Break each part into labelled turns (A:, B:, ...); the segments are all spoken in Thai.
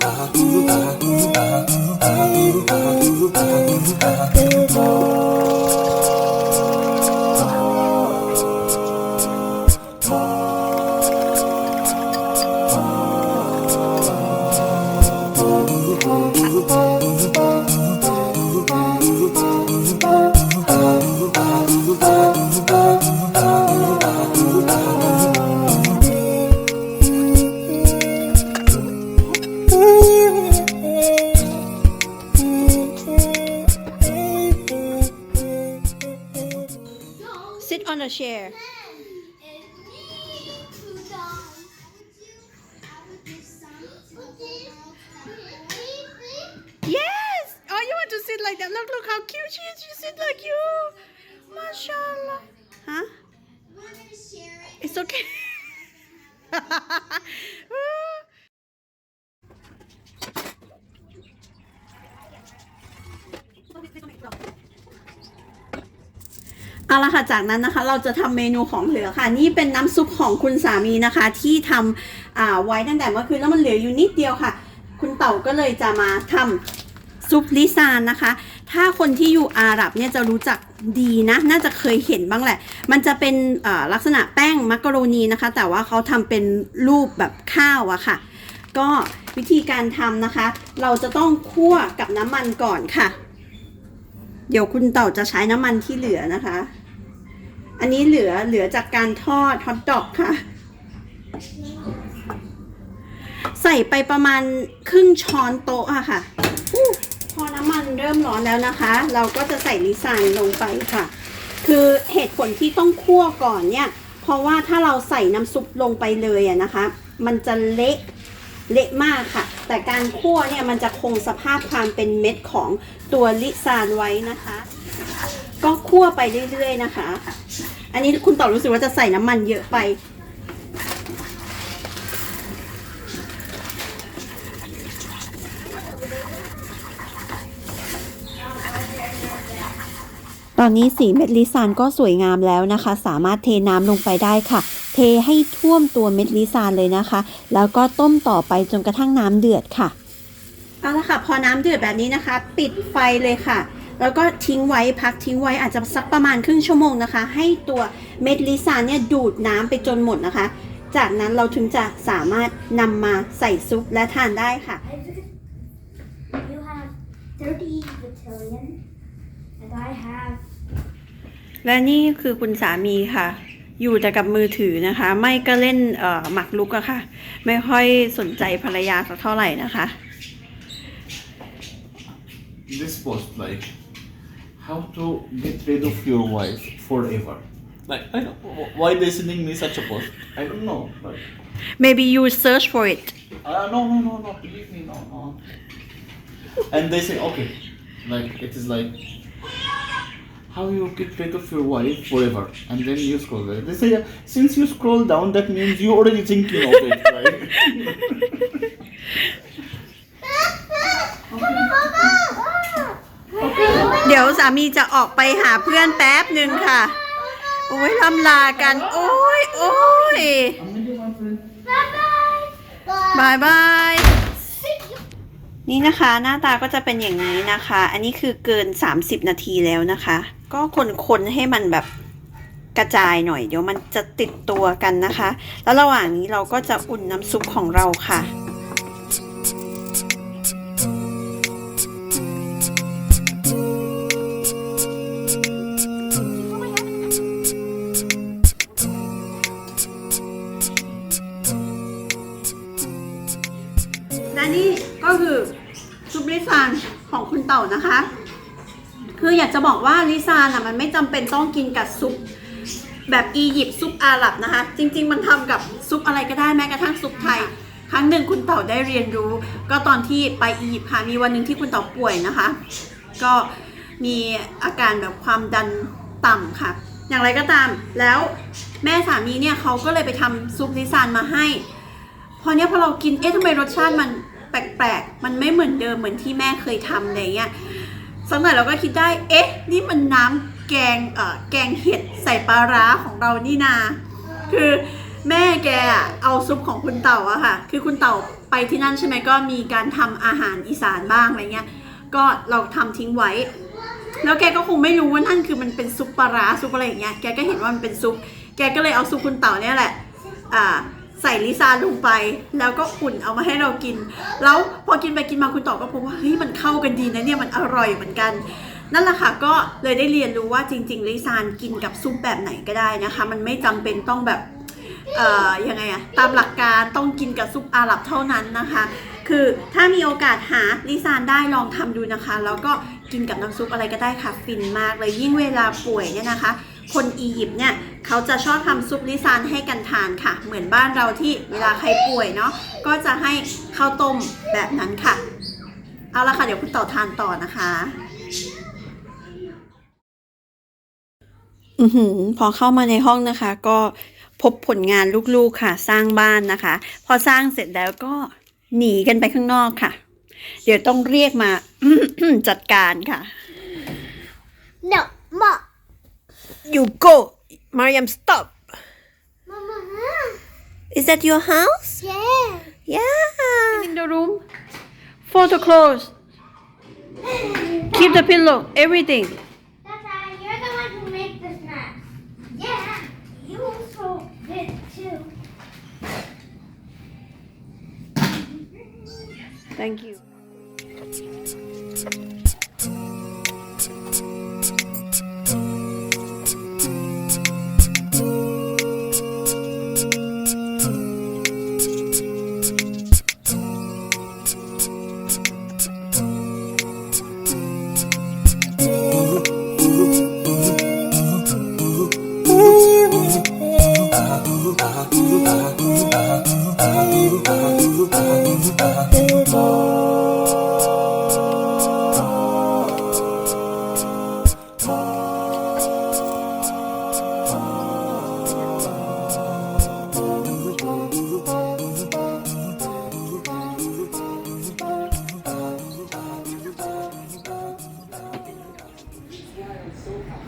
A: sit look how cute she is she sit like you mashallah huh it's okay เอาละค่ะจากนั้นนะคะเราจะทำเมนูของเหลือค่ะ นี่เป็นน้ำซุปของคุณสามีนะคะ ที่ทำไว้ตั้งแต่เมื่อคืนแล้วมันเหลืออยู่นิดเดียวค่ะ คุณเต่าก็เลยจะมาทำซุปลิซานนะคะ ถ้าคนที่อยู่อาหรับเนี่ยจะรู้จักดีนะ น่าจะเคยเห็นบ้างแหละ มันจะเป็นลักษณะแป้งมักกะโรนีนะคะ แต่ว่าเขาทำเป็นรูปแบบข้าวอะค่ะ ก็วิธีการทำนะคะ เราจะต้องคั่วกับน้ำมันก่อนค่ะ เดี๋ยวคุณเต่าจะใช้น้ำมันที่เหลือนะคะ อันนี้เหลือเหลือจากการทอดฮอทดอกค่ะ ใส่ไปประมาณครึ่งช้อนโต๊ะอะค่ะ พอน้ำมันเริ่มร้อนแล้วนะคะ เราก็จะใส่ลิซานลงไปค่ะ คือเหตุผลที่ต้องคั่วก่อนเนี่ย เพราะว่าถ้าเราใส่น้ำซุปลงไปเลยอะนะคะ มันจะเละเละมากค่ะ แต่การคั่วเนี่ยมันจะคงสภาพความเป็นเม็ดของตัวลิซานไว้นะคะ ก็คั่วไปเรื่อยๆนะคะ อันนี้คุณต่อรู้สึกว่าจะใส่น้ำมันเยอะไป อนนี้สีเม็ดลิซานก็สวยงามแล้วนะคะ สามารถเทน้ำลงไปได้ค่ะ เทให้ท่วมตัวเม็ดลิซานเลยนะคะ แล้วก็ต้มต่อไปจนกระทั่งน้ำเดือดค่ะ เอาละค่ะ พอน้ำเดือดแบบนี้นะคะ ปิดไฟเลยค่ะ แล้วก็ทิ้งไว้พักทิ้งไว้อาจจะสักประมาณครึ่งชั่วโมงนะคะ ให้ตัวเม็ดลิซานเนี่ยดูดน้ำไปจนหมดนะคะ จากนั้นเราถึงจะสามารถนำมาใส่ซุปและทานได้ค่ะ
B: You have 30 battalion, and I have
A: และนี่คือคุณสามีค่ะ อยู่แต่กับมือถือนะคะ ไม่ก็เล่นเอ่อหมักลุกอะค่ะ ไม่ค่อยสนใจภรรยาสักเท่าไหร่นะคะ
C: this post like how to get rid of your wife forever like i don't why they sending me such a post i don't know like
A: maybe you search for it
C: uh, no no no no believe me no no and they say okay like it is like how you get rid of your wife forever and then you scroll there they say uh, since you scroll down that means you already thinking of it right
A: เดี๋ยวสามีจะออกไปหาเพื่อนแป๊บหนึ่งค่ะ โอ้ยลำลากัน โอ้ยโอ้ยบายบายนี่นะคะหน้าตาก็จะเป็นอย่างนี้นะคะ อันนี้คือเกิน 30 นาทีแล้วนะคะ ก็คนๆให้มันแบบกระจายหน่อย เดี๋ยวมันจะติดตัวกันนะคะ แล้วระหว่างนี้เราก็จะอุ่นน้ำซุปของเราค่ะและนี่ก็คือซุปลิซานของคุณเต่านะคะ คืออยากจะบอกว่าลิซานอะมันไม่จำเป็นต้องกินกับซุปแบบอียิปต์ซุปอาหรับนะคะ จริง ๆ มันทำกับซุปอะไรก็ได้แม้กระทั่งซุปไทย ครั้งหนึ่งคุณเต่าได้เรียนรู้ ก็ตอนที่ไปอียิปต์ค่ะมีวันหนึ่งที่คุณเต่าป่วยนะคะ ก็มีอาการแบบความดันต่ำค่ะ อย่างไรก็ตามแล้วแม่สามีเนี่ยเขาก็เลยไปทำซุปลิซานมาให้ พอเนี้ยพอเรากินเอ๊ะทำไมรสชาติมันแปลกๆ มันไม่เหมือนเดิมเหมือนที่แม่เคยทำอะไรเงี้ย สักหน่อยเราก็คิดได้ เอ๊ะ นี่มันน้ำแกงเอ่อแกงเห็ดใส่ปลาร้าของเรานี่นา คือแม่แกเอาซุปของคุณเต่าอะค่ะ คือคุณเต่าไปที่นั่นใช่ไหมก็มีการทำอาหารอีสานบ้างอะไรเงี้ย ก็เราทำทิ้งไว้ แล้วแกก็คงไม่รู้ว่านั่นคือมันเป็นซุปปลาร้าซุปอะไรอย่างเงี้ย แกก็เห็นว่ามันเป็นซุป แกก็เลยเอาซุปคุณเต่าเนี่ยแหละ อ่า ใส่ลิซ่าลงไป แล้วก็อุ่นเอามาให้เรากิน แล้วพอกินไปกินมาคุณต่อก็พบว่าเฮ้ยมันเข้ากันดีนะเนี่ยมันอร่อยเหมือนกันนั่นแหละค่ะก็เลยได้เรียนรู้ว่าจริงๆลิซานกินกับซุปแบบไหนก็ได้นะคะ มันไม่จำเป็นต้องแบบเอ่อยังไงอะตามหลักการต้องกินกับซุปอาหรับเท่านั้นนะคะ คือถ้ามีโอกาสหาลิซานได้ลองทำดูนะคะ แล้วก็กินกับน้ำซุปอะไรก็ได้ค่ะฟินมากเลยยิ่งเวลาป่วยเนี่ยนะคะ คนอียิปต์เนี่ยเขาจะชอบทำซุปลิซานให้กันทานค่ะ เหมือนบ้านเราที่เวลาใครป่วยเนาะก็จะให้ข้าวต้มแบบนั้นค่ะ เอาละค่ะ เดี๋ยวคุณต่อทานต่อนะคะ อือหือพอเข้ามาในห้องนะคะ ก็พบผลงานลูกๆค่ะ สร้างบ้านนะคะ พอสร้างเสร็จแล้วก็หนีกันไปข้างนอกค่ะ เดี๋ยวต้องเรียกมาจัดการค่ะ
B: No, Ma.
A: You go Mariam stop
B: Mama.
A: is that your house
B: Yeah.
A: yeah in the room photo clothes keep the pillow everything
B: Tata, you're the one who made this mess. Yeah, you also did too.
A: thank you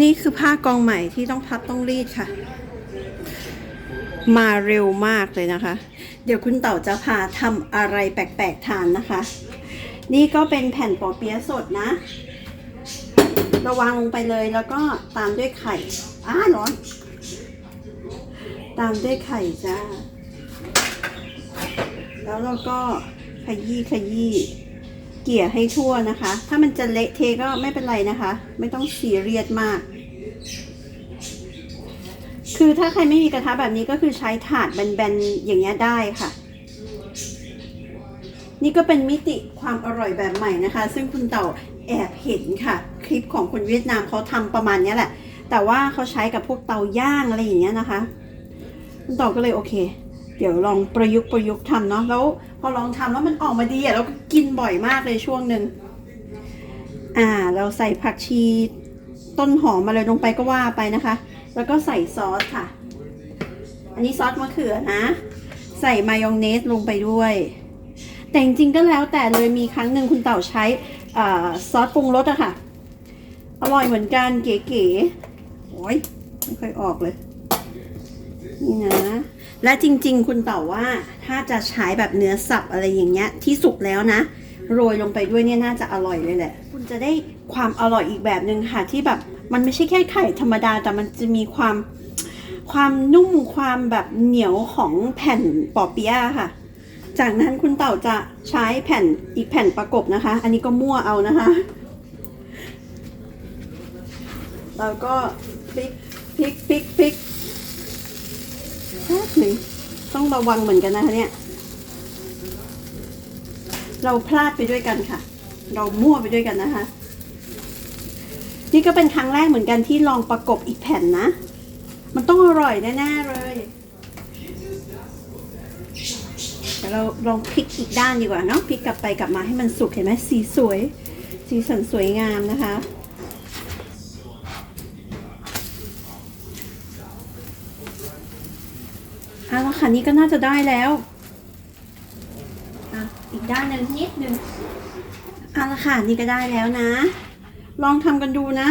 A: นี่คือผ้ากองใหม่ที่ต้องพับต้องรีดค่ะ มาเร็วมากเลยนะคะ เดี๋ยวคุณเต่าจะพาทำอะไรแปลกๆทานนะคะ นี่ก็เป็นแผ่นปอเปี๊ยะสดนะ ระวางลงไปเลยแล้วก็ตามด้วยไข่อ้าร้อน ตามด้วยไข่จ้า แล้วเราก็ขยี้ขยี้เกี่ยให้ทั่วนะคะ ถ้ามันจะเละเทก็ไม่เป็นไรนะคะ ไม่ต้องซีเรียสมาก คือถ้าใครไม่มีกระทะแบบนี้ก็คือใช้ถาดแบนๆอย่างเงี้ยได้ค่ะ นี่ก็เป็นมิติความอร่อยแบบใหม่นะคะ ซึ่งคุณเต่าแอบเห็นค่ะ คลิปของคนเวียดนามเขาทำประมาณนี้แหละ แต่ว่าเขาใช้กับพวกเตาย่างอะไรอย่างเงี้ยนะคะ คุณเต่าก็เลยโอเค เดี๋ยวลองประยุกต์ประยุกต์ทำเนาะแล้วพอลองทำแล้วมันออกมาดีอะเราก็กินบ่อยมากเลยช่วงหนึ่งอ่า เราใส่ผักชีต้นหอมอะไรลงไปก็ว่าไปนะคะ แล้วก็ใส่ซอสค่ะ อันนี้ซอสมะเขือนะ ใส่มายองเนสลงไปด้วย แต่จริงๆก็แล้วแต่เลยมีครั้งหนึ่งคุณเต่าใช้อซอสปรุงรสอะค่ะ อร่อยเหมือนกันเก๋ๆโอ้ยไม่ค่อยออกเลย นี่นะ และจริงๆ คุณเต่าว่าถ้าจะใช้แบบเนื้อสับอะไรอย่างเงี้ยที่สุกแล้วนะโรยลงไปด้วยเนี่ยน่าจะอร่อยเลยแหละ คุณจะได้ความอร่อยอีกแบบหนึ่งค่ะที่แบบ มันไม่ใช่แค่ไข่ธรรมดา แต่มันจะมีความความนุ่มความแบบเหนียวของแผ่นปอเปี๊ยะค่ะ จากนั้นคุณเต่าจะใช้แผ่นอีกแผ่นประกบนะคะ อันนี้ก็มั่วเอานะคะ แล้วก็พลิกพลิกพลิกพลิกแป๊บหนึ่งต้องระวังเหมือนกันนะคะเนี่ยเราพลาดไปด้วยกันค่ะ เรามั่วไปด้วยกันนะคะ นี่ก็เป็นครั้งแรกเหมือนกันที่ลองประกบอีกแผ่นนะ มันต้องอร่อยแน่ๆเลยเดี๋ยวเราลองพลิกอีกด้านดีกว่าเนาะพลิกกลับไปกลับมาให้มันสุกเห็นไหมสีสวย สีสันสวยงามนะคะเอาละค่ะนี่ก็น่าจะได้แล้วอะอีกด้านหนึ่งนิดหนึ่งเอาละค่ะนี่ก็ได้แล้วนะ ลองทำกันดูนะ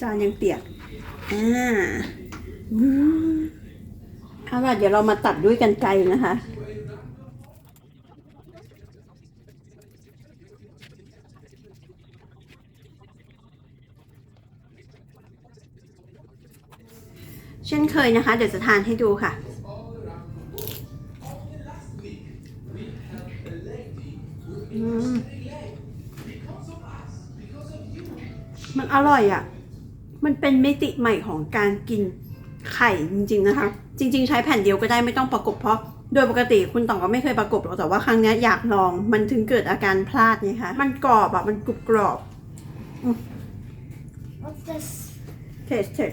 A: จานยังเปียก อ่าเอาล่ะเดี๋ยวเรามาตัดด้วยกันไกรนะคะเช่นเคยนะคะ เดี๋ยวจะทานให้ดูค่ะ อืม มัน อร่อยอะ่ะ มันเป็นมิติใหม่ของการกินไข่จริง ๆนะคะ จริง ๆ ใช้แผ่นเดียวก็ได้ไม่ต้องประกบเพราะโดยปกติคุณต่องก็ไม่เคยประกบหรอกแต่ว่าครั้งเนี้ยอยากลองมันถึงเกิดอาการพลาดไงคะมันกรอบอะมันกรุบกรอบ
B: What's this?
A: เทสเทส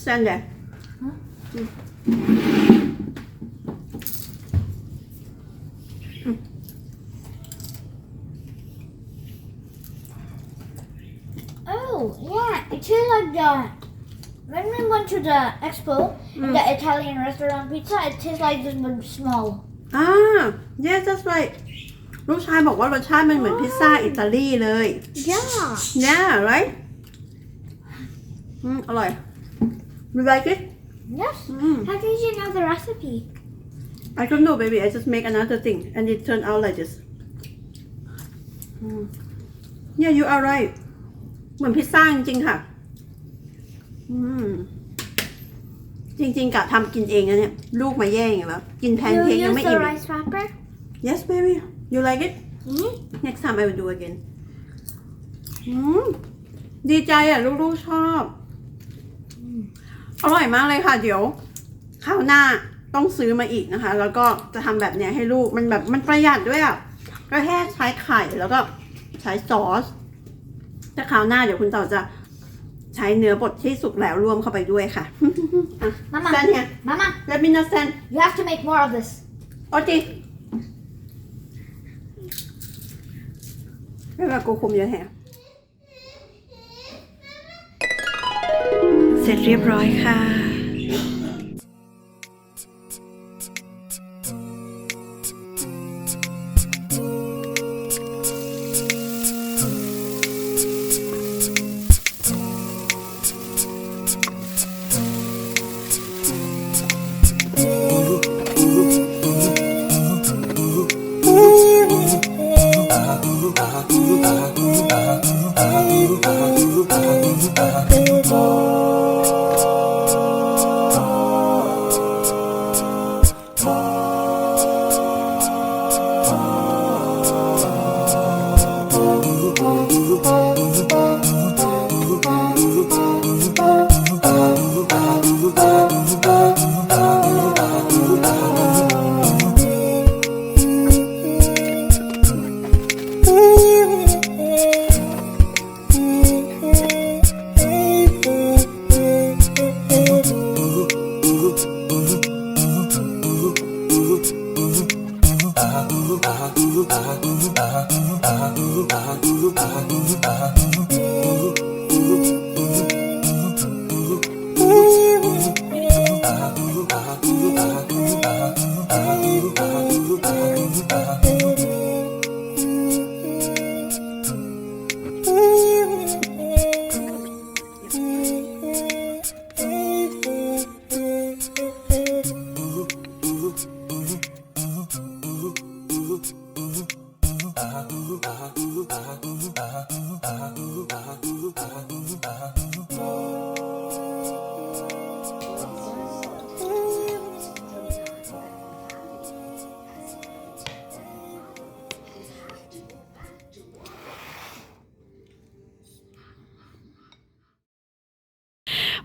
A: stand there
B: Oh, yeah, it tastes like the. When we went to the expo,
A: Mm.
B: the Italian restaurant pizza, it tastes like this but small.
A: อ่า yes that's right ลูกชายบอกว่ารสชาติมันเหมือนพิซซ่าอิตาลีเลย
B: Yeah.
A: yeah right อืมอร่อย you like it
B: Yes.
A: อืม
B: How did you know the recipe?
A: I don't know baby I just make another thing and it turned out like this อืม yeah you are right เหมือนพิซซ่าจริงๆค่ะ อืม จริงๆกะทำกินเองนะเนี่ย ลูกมาแย่งแล้วกินแพน
B: You
A: เค้กยัง
B: use
A: ไม่
B: the
A: อิ่ม
B: rice wrapper?
A: yes baby you like it
B: Mm-hmm.
A: next time I will do again อืมดีใจอะ ลูกๆชอบ อร่อยมากเลยค่ะ เดี๋ยวคราวหน้าต้องซื้อมาอีกนะคะ แล้วก็จะทำแบบเนี้ยให้ลูกมันแบบมันประหยัดด้วยอะก็แค่ใช้ไข่แล้วก็ใช้ซอสแต่คราวหน้าเดี๋ยวคุณต่อจะ ใช้เนื้อบดที่สุกแล้วรวมเข้าไปด้วยค่ะอะ
B: Mama.
A: แซนเนี่ย
B: Mama,
A: let me know แซน
B: you have to make more of this.
A: โอเคเวลากูคุมเยอะแฮะเสร็จเรียบร้อยค่ะ Baby. the time.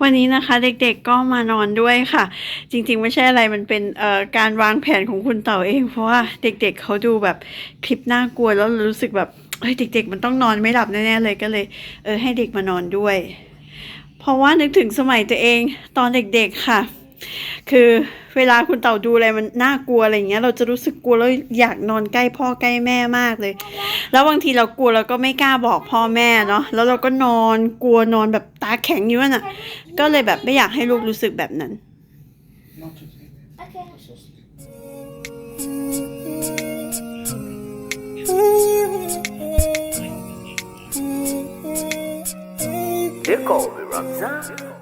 A: วันนี้นะคะเด็กๆก็มานอนด้วยค่ะ จริงๆ ไม่ใช่อะไรมันเป็นการวางแผนของคุณเต่าเอง เพราะว่าเด็กๆเขาดูแบบคลิปน่ากลัวแล้วรู้สึกแบบเฮ้ยเด็ก ๆ มันต้องนอนไม่หลับแน่ๆเลยก็เลย เออให้เด็กมานอนด้วย เพราะว่านึกถึงสมัยตัวเองตอนเด็กๆค่ะ คือเวลาคุณเต่าดูอะไรมันน่ากลัวอะไรเงี้ย เราจะรู้สึกกลัวแล้วอยากนอนใกล้พ่อใกล้แม่มากเลย แล้วบางทีเรากลัวเราก็ไม่กล้าบอกพ่อแม่เนาะแล้วเราก็นอนกลัวนอนแบบตาแข็งอยู่วันน่ะ ก็เลยแบบไม่อยากให้ลูกรู้สึกแบบนั้น
C: Not today.
B: Okay.
D: They call me Ramza.